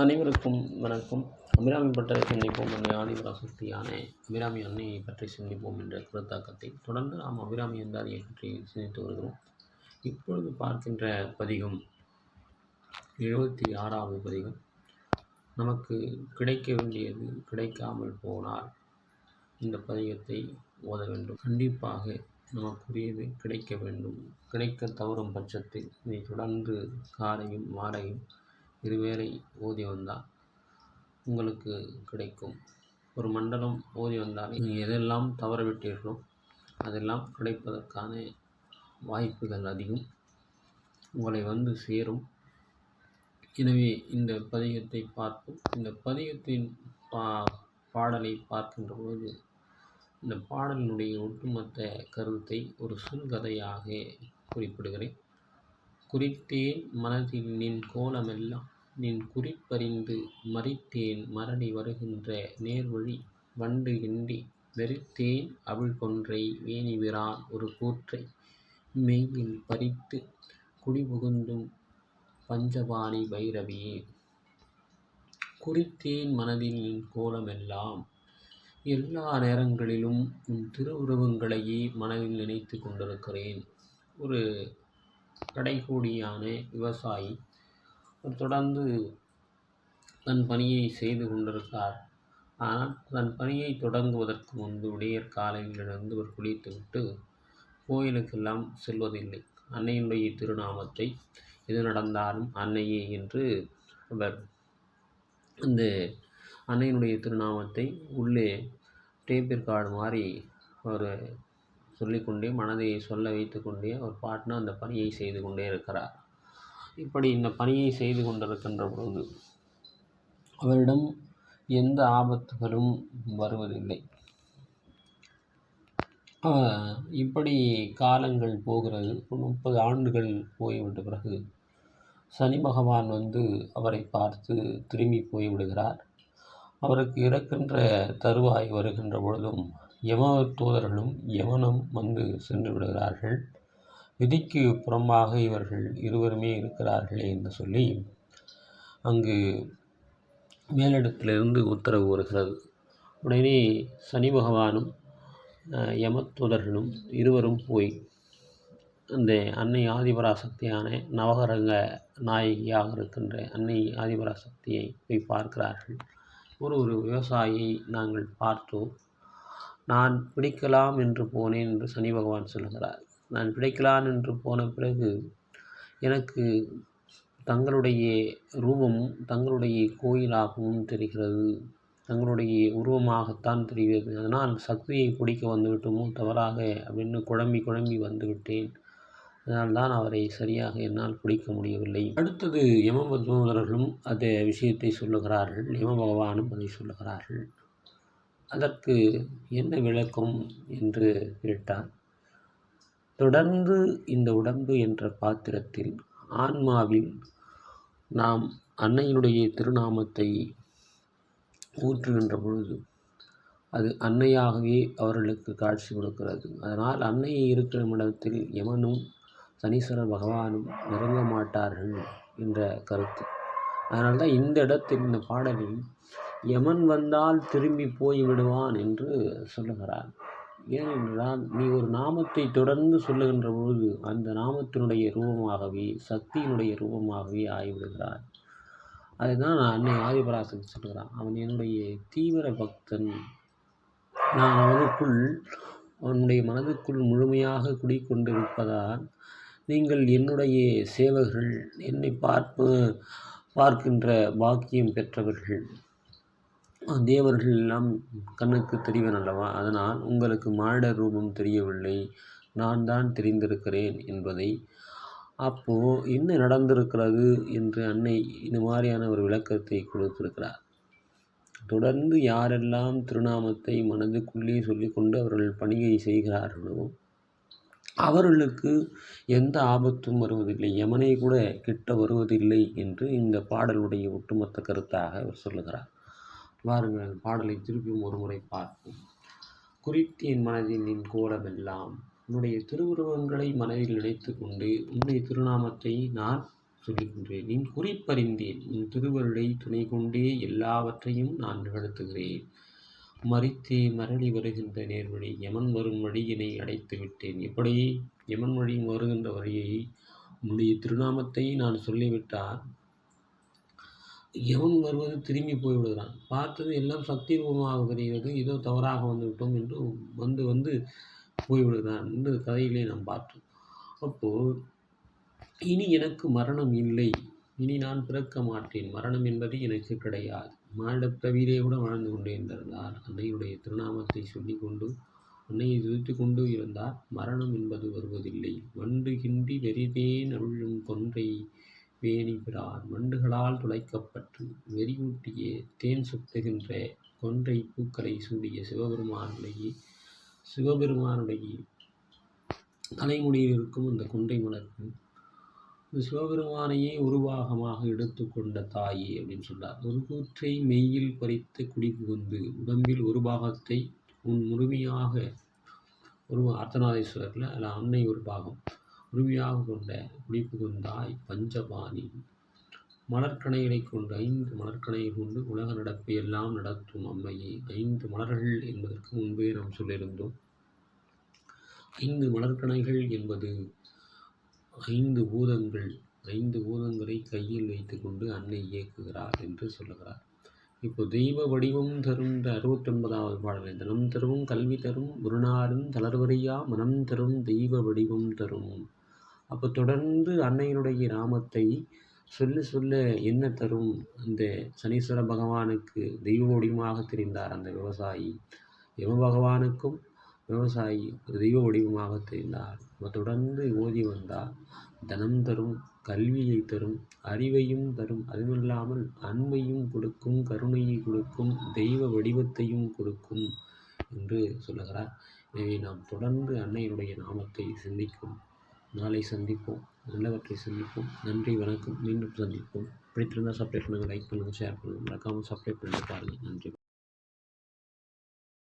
அனைவருக்கும் வணக்கம். அபிராமி பற்றி சிந்திப்போம் என்ற ஆதிபராசக்தியான அபிராமி அன்னையை பற்றி சிந்திப்போம் என்ற கருத்தாக்கத்தை தொடர்ந்து நாம் அபிராமி அந்தாதியை பற்றி சிந்தித்து வருகிறோம். இப்பொழுது பார்க்கின்ற பதிகம் எழுபத்தி ஆறாவது பதிகம். நமக்கு கிடைக்க வேண்டியது கிடைக்காமல் போனால் இந்த பதிகத்தை ஓத வேண்டும். கண்டிப்பாக நமக்குரியது கிடைக்க வேண்டும். கிடைக்க தவறும் பட்சத்தில் இதை தொடர்ந்து காரையும் மாலையும் இருவேளை ஓதி வந்தால் உங்களுக்கு கிடைக்கும். ஒரு மண்டலம் ஓதி வந்தால் நீங்கள் எதெல்லாம் தவறவிட்டீர்களோ அதெல்லாம் கிடைப்பதற்கான வாய்ப்புகள் அதிகம். உங்களை வந்து சேரும். எனவே இந்த பதிகத்தை பார்ப்போம். இந்த பதிகத்தின் பா பாடலை பார்க்கின்ற பொழுது இந்த பாடலினுடைய ஒட்டுமொத்த கருத்தை ஒரு சிறுகதையாக குறிப்பிடுகிறேன். குறித்தேன் மனதில் நின் கோலமெல்லாம் நின் குறிப்பறிந்து மறித்தேன் மரணி வருகின்ற நேர்வழி வண்டு கிண்டி வெறித்தேன் அவிழ் கொன்றை வேணிவிரான் ஒரு கூற்றை மெய்யில் பறித்து குடிபுகுந்தும் பஞ்சபாணி பைரவியே குறித்தேன் மனதில் நின் கோலமெல்லாம் எல்லா நேரங்களிலும் உன் திருவுருவங்களையே மனதில் நினைத்து கொண்டிருக்கிறேன். ஒரு கடைகோடியான விவசாயி தொடர்ந்து தன் பணியை செய்து கொண்டிருந்தார். ஆனால் தன் பணியை தொடங்குவதற்கு முன்பு விடியற் காலையில் எழுந்து அவர் குளித்துவிட்டு கோயிலுக்கெல்லாம் செல்வதில்லை. அன்னையினுடைய திருநாமத்தை எது நடந்தாலும் அன்னையே என்று அவர் அந்த அன்னையினுடைய திருநாமத்தை உள்ளே டேப்பிற்காடு மாதிரி அவர் சொல்லிக்கொண்டே மனதை சொல்ல வைத்துக்கொண்டே அவர் பாட்டினா அந்த பணியை செய்து கொண்டே இருக்கிறார். இப்படி இந்த பணியை செய்து கொண்டிருக்கின்ற பொழுது அவரிடம் எந்த ஆபத்துகளும் வருவதில்லை. இப்படி காலங்கள் போகிறது. முப்பது ஆண்டுகள் போய்விட்ட பிறகு சனி பகவான் வந்து அவரை பார்த்து திரும்பி போய்விடுகிறார். அவருக்கு இறக்கின்ற தருவாய் வருகின்ற பொழுதும் யம தூதர்களும் யமனும் வந்து சென்று விடுகிறார்கள். விதிக்கு புறம்பாக இவர்கள் இருவருமே இருக்கிறார்களே என்று சொல்லி அங்கு மேலிடத்திலிருந்து உத்தரவு வருகிறது. உடனே சனி பகவானும் யமத்துதர்களும் இருவரும் போய் அந்த அன்னை ஆதிபராசக்தியான நவகரங்க நாயகியாக இருக்கின்ற அன்னை ஆதிபராசக்தியை போய் பார்க்கிறார்கள். ஒரு ஒரு விவசாயியை நாங்கள் பார்த்தோம். நான் பிடிக்கலாம் என்று போனேன் என்று சனி பகவான் சொல்கிறார். நான் பிடிக்கலாம் என்று போன பிறகு எனக்கு தங்களுடைய ரூபம் தங்களுடைய கோயிலாகவும் தெரிகிறது. தங்களுடைய உருவமாகத்தான் தெரிகிறது. அதனால் சக்தியை பிடிக்க வந்துவிட்டோமோ தவறாக அப்படின்னு குழம்பி குழம்பி வந்துவிட்டேன். அதனால்தான் அவரை சரியாக என்னால் பிடிக்க முடியவில்லை. அடுத்தது யமபத்மோதரர்களும் அந்த விஷயத்தை சொல்லுகிறார்கள். யம பகவானும் அதை சொல்லுகிறார்கள். அதற்கு என்ன விளக்கம் என்று கேட்டால் தொடர்ந்து இந்த உடம்பு என்ற பாத்திரத்தில் ஆன்மாவில் நாம் அன்னையினுடைய திருநாமத்தை ஊற்றுகின்ற பொழுது அது அன்னையாகவே அவர்களுக்கு காட்சி கொடுக்கிறது. அதனால் அன்னையை இருக்கிற இடத்தில் யமனும் சனீஸ்வரர் பகவானும் நெருங்க மாட்டார்கள் என்ற கருத்து. அதனால் தான் இந்த இடத்தில் இந்த பாடலில் யமன் வந்தால் திரும்பி போய் விடுவான் என்று சொல்லுகிறார். ஏனென்றால் நீ ஒரு நாமத்தை தொடர்ந்து சொல்லுகின்ற பொழுது அந்த நாமத்தினுடைய ரூபமாகவே சக்தியினுடைய ரூபமாகவே ஆகிவிடுகிறாய். அதுதான் நான் அன்னை ஆதிபராசன் சொல்கிறான் அவன் என்னுடைய தீவிர பக்தன். நான் அவனுக்குள் அவனுடைய மனதுக்குள் முழுமையாக குடிக்கொண்டிருப்பதால் நீங்கள் என்னுடைய சேவகர்கள் என்னை பார்ப்பு பார்க்கின்ற பாக்கியம் பெற்றவர்கள். தேவர்கள் எல்லாம் கண்ணுக்கு தெரிவன் அல்லவா? அதனால் உங்களுக்கு மானிட ரூபம் தெரியவில்லை. நான் தான் தெரிந்திருக்கிறேன் என்பதை. அப்போது என்ன நடந்திருக்கிறது என்று அன்னை இந்த மாதிரியான ஒரு விளக்கத்தை கொடுத்திருக்கிறார். தொடர்ந்து யாரெல்லாம் திருநாமத்தை மனதுக்குள்ளே சொல்லிக்கொண்டு அவர்கள் பணியை செய்கிறார்களோ அவர்களுக்கு எந்த ஆபத்தும் வருவதில்லை. யமனை கூட கிட்ட வருவதில்லை என்று இந்த பாடலுடைய ஒட்டுமொத்த கருத்தாக அவர் சொல்லுகிறார். வாருங்கள் பாடலை திருப்பியும் ஒரு முறை பார்ப்போம் குறித்தேன் மனதில் நின் கோலமெல்லாம் உன்னுடைய திருவுருவங்களை மனதில் நினைத்து கொண்டு உன்னுடைய திருநாமத்தை நான் சொல்லுகின்றேன் நின் குறிப்பறிந்தேன் உன் திருவருளை துணை கொண்டே எல்லாவற்றையும் நான் நிகழ்த்துகிறேன். மறித்தே மரளி வருகின்ற நேர்வழி யமன் வரும் வழியினை அடைத்து விட்டேன். இப்படி யமன் வழி வருகின்ற வழியை உன்னுடைய திருநாமத்தை நான் சொல்லிவிட்டால் எவன் வருவது திரும்பி போய்விடுகிறான்? பார்த்தது எல்லாம் சக்தி ரூபமாக தெரிகிறது ஏதோ தவறாக வந்துவிட்டோம் என்று வந்து வந்து போய்விடுகிறான் என்று கதையிலே நாம் பார்த்தோம். அப்போது இனி எனக்கு மரணம் இல்லை. இனி நான் பிறக்க மாட்டேன். மரணம் என்பது எனக்கு கிடையாது. மானிடப் தவிரே கூட வாழ்ந்து கொண்டே இருந்திருந்தார் அன்னையுடைய திருநாமத்தை சொல்லிக்கொண்டு அன்னையை துதித்து கொண்டு இருந்தார். மரணம் என்பது வருவதில்லை. வண்டு கிண்டி வெறிதேன் அவிழும் கொன்றை பேணுகிறார் வண்டுகளால் துளைக்கப்பட்டு வெறியூட்டிய தேன் சுத்துகின்ற கொன்றை பூக்களை சூடிய சிவபெருமானுடைய சிவபெருமானுடைய தலைமுடியில் இருக்கும் அந்த கொன்றை மலருக்கு இந்த சிவபெருமானையே உருவாகமாக எடுத்துக்கொண்ட தாயே அப்படின்னு சொல்றார். ஒரு கூற்றை மெய்யில் பறித்து குடி புகுந்து உடம்பில் ஒரு பாகத்தை உன் முழுமையாக ஒரு அர்த்தநாதீஸ்வரர்ல அதில் அன்னை ஒரு பாகம் உரிமையாக கொண்ட குடிபுகுந்தாய் பஞ்சபாணி. மலர்கணைகளை கொண்டு ஐந்து மலர்கணையை கொண்டு உலக நடப்பை எல்லாம் நடத்தும் அம்மையை. ஐந்து மலர்கள் என்பதற்கு முன்பே நாம் சொல்லியிருந்தோம். ஐந்து மலர்கணைகள் என்பது ஐந்து பூதங்கள். ஐந்து பூதங்களை கையில் வைத்துக்கொண்டு அன்னை இயக்குகிறார் என்று சொல்லுகிறார். இப்போ தெய்வ வடிவம் தரும் இந்த அறுபத்தொன்பதாவது பாடலை தனம் தரும் கல்வி தரும் குருநாடும் தளர்வரியா மனம் தரும் தெய்வ வடிவம் தரும். அப்போ தொடர்ந்து அன்னையினுடைய நாமத்தை சொல்ல சொல்ல என்ன தரும்? அந்த சனீஸ்வர பகவானுக்கு தெய்வ வடிவமாக தெரிந்தார் அந்த விவசாயி. யம பகவானுக்கும் விவசாயி தெய்வ வடிவமாக தெரிந்தார். தொடர்ந்து ஓதி வந்தால் தனம் தரும் கல்வியை தரும் அறிவையும் தரும். அதுமில்லாமல் அன்பையும் கொடுக்கும் கருணையை கொடுக்கும் தெய்வ வடிவத்தையும் கொடுக்கும் என்று சொல்லுகிறார். எனவே நாம் தொடர்ந்து அன்னையினுடைய நாமத்தை சிந்திக்கும். நாளை சந்திப்போம். நல்லவற்றை சந்திப்போம். நன்றி வணக்கம். மீண்டும் சந்திப்போம். பிடித்திருந்தால் சப்ஸ்கிரைப் பண்ணுங்கள் லைக் பண்ணுங்கள் ஷேர் பண்ணுங்கள் மறக்காமல் சப்ஸ்கிரைப் பண்ணிட்டு பாருங்கள் நன்றி.